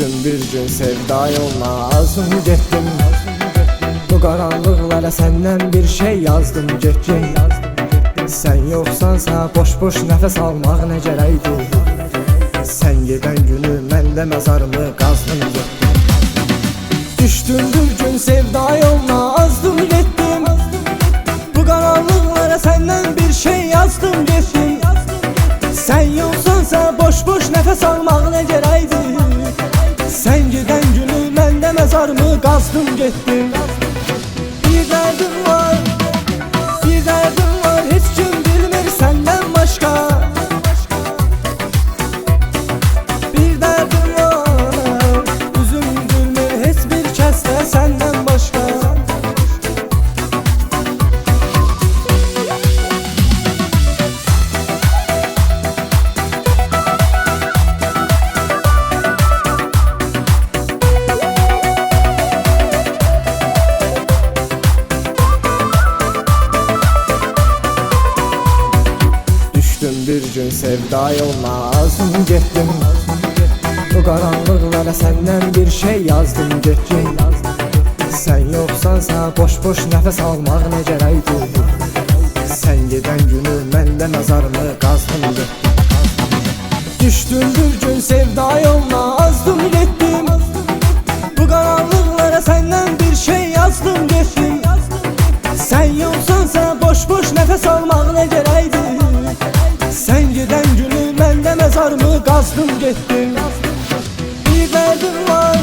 Düştüm bir gün sevda yoluna. Azdım getdim Bu karanlıklara senden bir şey yazdım. Getdim Sen yoksansa boş boş nefes almak ne gereydi Sen giden günü mən də məzarımı qazdım getdim Düştüm bir gün sevda yoluna azdım getdim Bu karanlıklara senden bir şey yazdım. Getdim Sen yoksansa boş boş nefes almak ne gereydi mən də məzarımı qazdım bir gün sevda yoluna azdım getdim Bu karanlıklara senden bir şey yazdım. Getdim Sen yoksansa boş boş nefes almak ne gereydi Sen giden günü məzarımı qazdım getdim Düştüm bir gün sevda yoluna azdım getdim Bu karanlıklara senden bir şey yazdım. Getdim Sen yoksansa boş boş nefes almak ne gereydi mən də məzarımı qazdım getdim Bir derdim var,